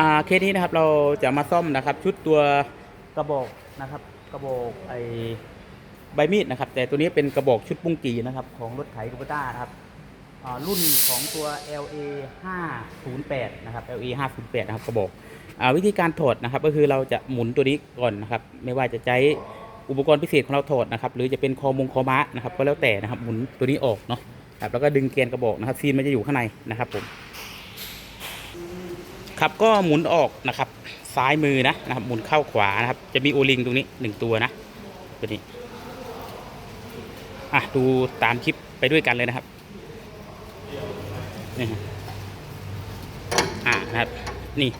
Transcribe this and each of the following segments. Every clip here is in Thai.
อ่าเคสนี้นะครับเราจะมาซ่อมนะครับ ชุดตัวกระบอกนะครับ กระบอกไอใบมีดนะครับ แต่ตัวนี้เป็นกระบอกชุดปุ้งกีนะครับของรถไถกูปต้านะครับอ่ารุ่นของตัว LA 508นะครับ LA 508นะครับกระบอกอ่าวิธีการถอดนะครับ ก็คือเราจะหมุนตัวนี้ก่อนนะครับ ไม่ว่าจะใช้อุปกรณ์พิเศษของเราถอดนะครับ หรือจะเป็นคอมงคอม้านะครับ ก็แล้วแต่นะครับหมุนตัวนี้ออกเนาะครับแล้วก็ดึงเกณฑ์กระบอกนะครับซีนมันจะอยู่ข้างในนะครับผม ครับก็หมุนออกนะครับ ซ้ายมือนะนะครับ หมุนเข้าขวานะครับ จะมีโอลิงตรงนี้หนึ่งตัวนะตัวนี้อะดูตามคลิปไปด้วยกันเลยนะครับนี่ฮะอ่านะครับ นี่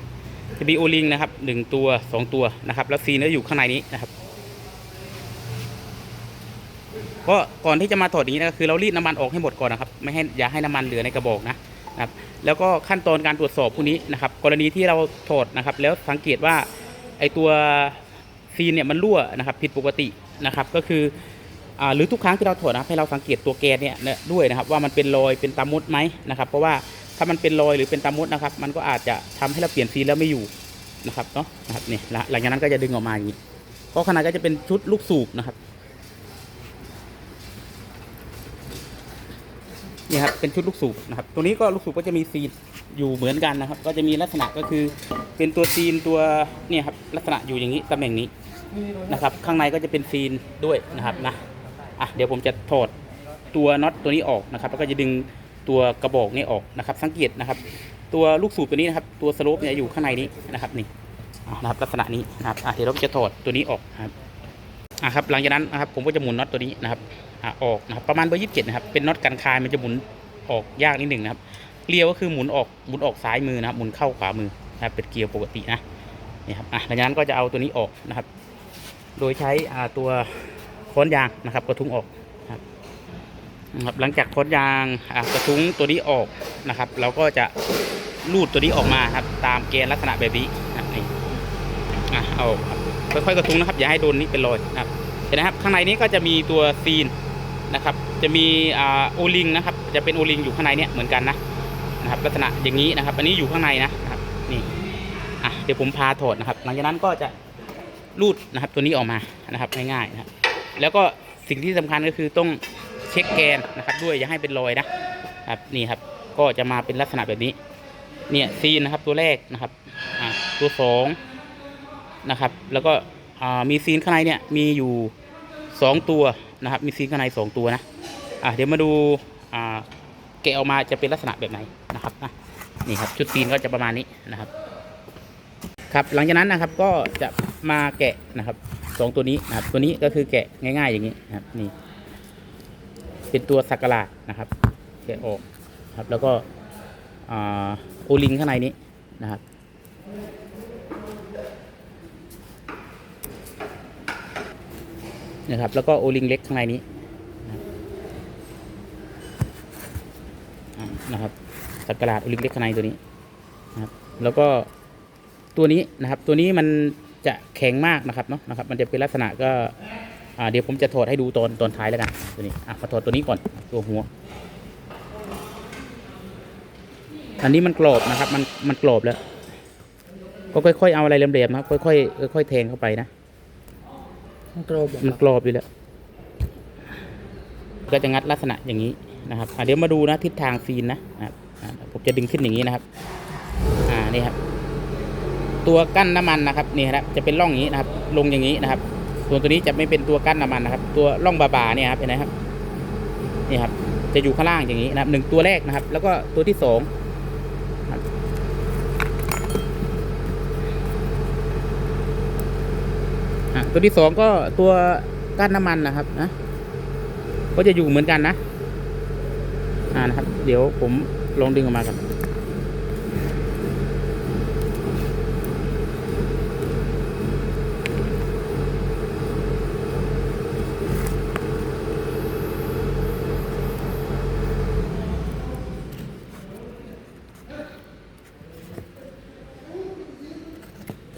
จะมีโอลิงนะครับหนึ่งตัวสองตัวนะครับ แล้วซีนก็อยู่ข้างในนี้นะครับก็ก่อนที่จะมาถอดนี้นะคือเรารีดน้ำมันออกให้หมดก่อนนะครับ ไม่ให้อย่าให้น้ำมันเหลือในกระบอกนะ นะครับแล้วก็ขั้นตอนการตรวจสอบพวกนี้นะครับ กรณีที่เราถอดนะครับ แล้วสังเกตว่าไอตัวซีนเนี่ยมันรั่วนะครับผิดปกตินะครับก็คืออหรือทุกครั้งที่เราถอดนะครับให้เราสังเกตตัวแกนเนี่ยเนี่ยด้วยนะครับว่ามันเป็นรอยเป็นตามดไหมนะครับเพราะว่าถ้ามันเป็นรอยหรือเป็นตามดนะครับ มันก็อาจจะทำให้เราเปลี่ยนซีนแล้วไม่อยู่นะครับเนาะนะครับนี่ละหลังจากนั้นก็จะดึงออกมาอย่างนี้ก็ขนาดก็จะเป็นชุดลูกสูบนะครับ นี่ครับเป็นชุดลูกสูบนะครับตัวนี้ก็ลูกสูบก็จะมีซีนอยู่เหมือนกันนะครับ ก็จะมีลักษณะก็คือเป็นตัวซีนตัวเนี่ยครับลักษณะอยู่อย่างนี้ตำแหน่งนี้นะครับ ข้างในก็จะเป็นซีนด้วยนะครับนะอะเดี๋ยวผมจะถอดตัวน็อตตัวนี้ออกนะครับ แล้วก็จะดึงตัวกระบอกนี้ออกนะครับ สังเกตนะครับ ตัวลูกสูบตัวนี้นะครับ ตัวสโลปเนี่ยอยู่ข้างในนี้นะครับนี่นะครับลักษณะนี้นะครับอะเดี๋ยวเราจะถอดตัวนี้ออกนะครับ อะครับหลังจากนั้นนะครับผมก็จะหมุนน็อตตัวนี้นะครับออกนะครับประมาณเบอร์ยี่สิบเจ็ดนะครับเป็นน็อตกันคายมันจะหมุนออกยากนิดหนึ่งนะครับเกลียวก็คือหมุนออกหมุนออกซ้ายมือนะครับหมุนเข้าขวามือนะครับเป็นเกลียวปกตินะนี่ครับอะหลังจากนั้นก็จะเอาตัวนี้ออกนะครับ โดยใช้ตัวค้อนยางนะครับ กระทุ้งออกนะครับหลังจากค้อนยางกระทุ้งตัวนี้ออกนะครับ เราก็จะลูดตัวนี้ออกมาครับตามเกณฑ์ลักษณะแบบนี้นะ อะเอาค่อยๆกระทุ้งนะครับอย่าให้โดนนี้เป็นรอยนะครับเห็นนะครับข้างในนี้ก็จะมีตัวซีนนะครับ จะมีอ่าโอลิงนะครับ จะเป็นโอลิงอยู่ข้างในเนี้ยเหมือนกันนะนะครับ ลักษณะอย่างนี้นะครับ อันนี้อยู่ข้างในนะนะครับนี่อะเดี๋ยวผมพาถอดนะครับ หลังจากนั้นก็จะรูดนะครับตัวนี้ออกมานะครับง่ายๆนะครับแล้วก็สิ่งที่สำคัญก็คือต้องเช็คแกนนะครับ ด้วยอย่าให้เป็นรอยนะครับนี่ครับก็จะมาเป็นลักษณะแบบนี้ เนี่ยซีนนะครับตัวแรกนะครับอ่าตัวสอง นะครับ แล้วก็มีซีนข้างในเนี่ยมีอยู่สองตัวนะครับ มีซีนข้างในสองตัวนะอะเดี๋ยวมาดูอ่าแกะออกมาจะเป็นลักษณะแบบไหนนะครับนะนี่ครับชุดซีนก็จะประมาณนี้นะครับ ครับหลังจากนั้นนะครับก็จะมาแกะนะครับสองตัวนี้นะครับตัวนี้ก็คือแกะง่าย ๆ อย่างนี้นะครับนี่เป็นตัวสักการะนะครับ แกะออกครับแล้วก็อโอลิงข้างในนี้นะครับ นะครับ แล้วก็โอลิงเล็กข้างในนี้นะครับอ่านะครับสักกระดาษโอลิงเล็กข้างในตัวนี้นะครับ แล้วก็ตัวนี้นะครับ ตัวนี้มันจะแข็งมากนะครับเนาะนะครับ มันจะเป็นลักษณะก็อ่าเดี๋ยวผมจะถอดให้ดูตอนตอนท้ายแล้วกันตัวนี้อะมาถอดตัวนี้ก่อนตัวหัว อันนี้มันกรอบนะครับ มันมันกรอบแล้ว ก็ค่อย ๆ เอาอะไรเหลี่ยมๆนะครับ ค่อยๆค่อยๆแทงเข้าไปนะ มันกรอบมันกรอบอยู่แล้วก็จะงัดลักษณะอย่างนี้นะครับอะเดี๋ยวมาดูนะทิศทางฟีนนะครับอะผมจะดึงขึ้นอย่างนี้นะครับ อ่านี่ครับ ตัวกั้นน้ำมันนะครับนี่ครับจะเป็นร่องอย่างนี้นะครับ ลงอย่างนี้นะครับ ส่วนตัวนี้จะไม่เป็นตัวกั้นน้ำมันนะครับ ตัวร่องบาๆเนี่ยครับเห็นไหมครับนี่ครับ จะอยู่ข้างล่างอย่างนี้นะครับหนึ่งตัวแรกนะครับ แล้วก็ตัวที่สองครับ อะตัวที่สองก็ตัวกั้นน้ำมันนะครับนะก็จะอยู่เหมือนกันนะ อ่านะครับ เดี๋ยวผมลองดึงออกมาครับ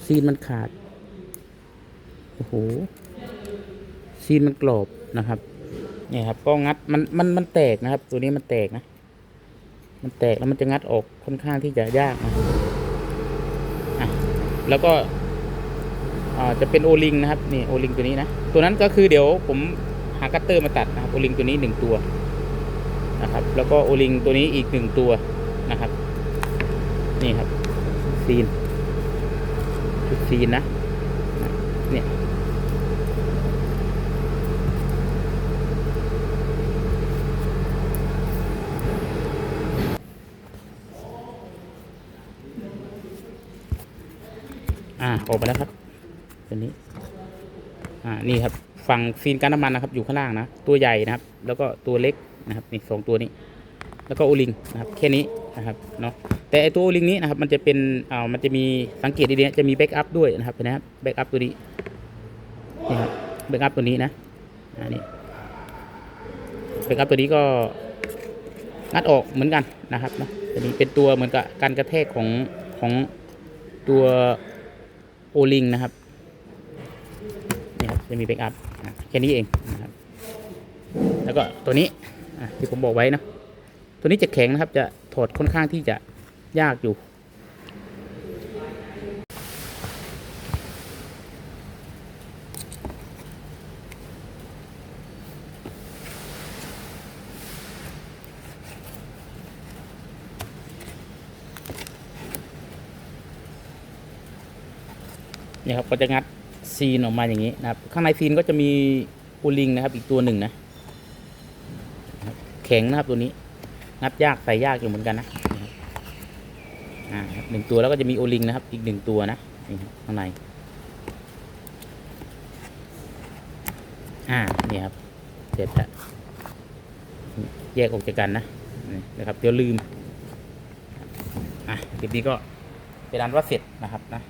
ซีนมันขาด โหซีนมันกรอบนะครับนี่ครับก็งัดมันมันมันแตกนะครับ ตัวนี้มันแตกนะ มันแตกแล้วมันจะงัดออกค่อนข้างที่จะยากนะแล้วก็จะเป็นโอลิงนะครับนี่โอลิงตัวนี้นะตัวนั้นก็คือเดี๋ยวผมหาคัตเตอร์มาตัดนะครับโอลิงตัวนี้หนึ่งตัวนะครับ แล้วก็โอลิงตัวนี้อีกหนึ่งตัวนะครับ นี่ครับซีนชุดซีนนะเนี่ย อ่าออกไปแล้วครับตัวนี้ อ่า นี่ครับ ฝั่งซีนการน้ำมันนะครับ อยู่ข้างล่างนะ ตัวใหญ่นะครับ แล้วก็ตัวเล็กนะครับ นี่สองตัวนี้ แล้วก็โอลิงนะครับ แค่นี้นะครับ เนาะ แต่ไอตัวโอลิงนี้นะครับ มันจะเป็นอ่ามันจะมีสังเกตดีๆจะมีแบ็กอัพด้วยนะครับเห็นะครับ แบ็กอัพตัวนี้ นี่ครับ แบ็กอัพตัวนี้นะ อ่า นี่ แบ็กอัพตัวนี้ก็งัดออกเหมือนกันนะครับนะตัวนี้เป็นตัวเหมือนกับการกระแทกของของตัว โอลิงนะครับนี่ครับจะมีแบ็กอัพแค่นี้เองนะครับแล้วก็ตัวนี้ที่ผมบอกไว้นะตัวนี้จะแข็งนะครับจะถอดค่อนข้างที่จะยากอยู่ นี่ยครับก็จะงัดซีนออกมาอย่างนี้นะครับข้างในซีนก็จะมีปูลิงนะครับ อีกตัวหนึ่งนะแข็งนะครับตัวนี้งัดยากใส่ยากอยู่เหมือนกันนะอ่าหนึ่งตัวแล้วก็จะมีโอลิงนะครับ อีกหนึ่งตัวนะนี่ข้างในอ่านี่ครับเสร็จแล้วแยกออกจากกันนะนี่นะครับเดี๋ยวลืมอะคลิปนี้ก็เป็นอันว่าเสร็จนะครับนะ